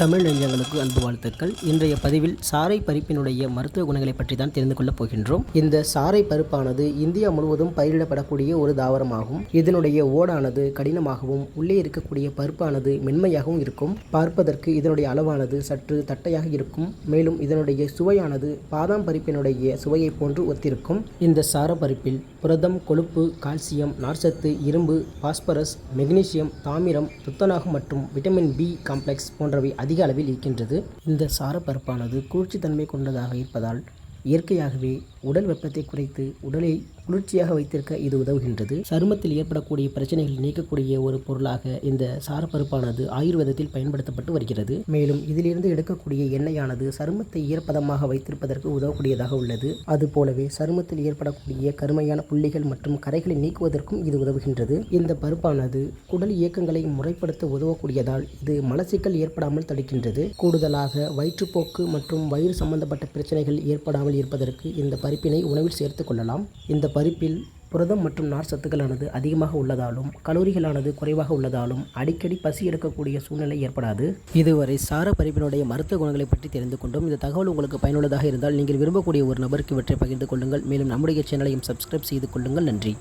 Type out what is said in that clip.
தமிழ் நெஞ்சங்களுக்கு அன்பு வாழ்த்துக்கள். இன்றைய பதிவில் சாறை பருப்பினுடைய மருத்துவ குணங்களை பற்றி தான் தெரிந்து கொள்ளப் போகின்றோம். இந்த சாறை பருப்பானது இந்தியா முழுவதும் பயிரிடப்படக்கூடிய ஒரு தாவரமாகும். இதனுடைய ஓடானது கடினமாகவும் உள்ளே இருக்கக்கூடிய பருப்பானது மென்மையாகவும் இருக்கும். பார்ப்பதற்கு இதனுடைய அளவானது சற்று தட்டையாக இருக்கும். மேலும் இதனுடைய சுவையானது பாதாம் பருப்பினுடைய சுவையை போன்று ஒத்திருக்கும். இந்த சார பருப்பில் புரதம் கொழுப்பு கால்சியம் நார்ச்சத்து இரும்பு பாஸ்பரஸ் மெக்னீசியம் தாமிரம் துத்தநாகம் மற்றும் விட்டமின் பி காம்ப்ளெக்ஸ் போன்றவை அதிக அளவில் இருக்கின்றது. இந்த சாரப்பருப்பானது குளிர்ச்சித்தன்மை கொண்டதாக இருப்பதால் இயற்கையாகவே உடல் வெப்பத்தை குறைத்து உடலை குளிர்ச்சியாக வைத்திருக்க இது உதவுகின்றது. சருமத்தில் ஏற்படக்கூடிய பிரச்சனைகள் நீக்கக்கூடிய ஒரு பொருளாக இந்த சாரப்பருப்பானது ஆயுர்வேதத்தில் பயன்படுத்தப்பட்டு வருகிறது. மேலும் இதிலிருந்து எடுக்கக்கூடிய எண்ணெயானது சருமத்தை ஈரப்பதமாக வைத்திருப்பதற்கு உதவக்கூடியதாக உள்ளது. அதுபோலவே சருமத்தில் ஏற்படக்கூடிய கருமையான புள்ளிகள் மற்றும் கரைகளை நீக்குவதற்கும் இது உதவுகின்றது. இந்த பருப்பானது குடல் இயக்கங்களை முறைப்படுத்த உதவக்கூடியதால் இது மலச்சிக்கல் ஏற்படாமல் தடுக்கின்றது. கூடுதலாக வயிற்றுப்போக்கு மற்றும் வயிறு சம்பந்தப்பட்ட பிரச்சனைகள் ஏற்படாமல் இருப்பதற்கு இந்த பருப்பினை உணவில் சேர்த்து கொள்ளலாம். இந்த பருப்பில் புரதம் மற்றும் நார் சத்துக்களானது அதிகமாக உள்ளதாலும் கலோரிகளானது குறைவாக உள்ளதாலும் அடிக்கடி பசி எடுக்கக்கூடிய சூழ்நிலை ஏற்படாது. இதுவரை சார பருப்பினுடைய மருத்துவ குணங்களை பற்றி தெரிந்து கொண்டோம். இந்த தகவல் உங்களுக்கு பயனுள்ளதாக இருந்தால் நீங்கள் விரும்பக்கூடிய ஒரு நபருக்கு இவற்றை பகிர்ந்து கொள்ளுங்கள். மேலும் நம்முடைய சேனலையும் சப்ஸ்கிரைப் செய்து கொள்ளுங்கள். நன்றி.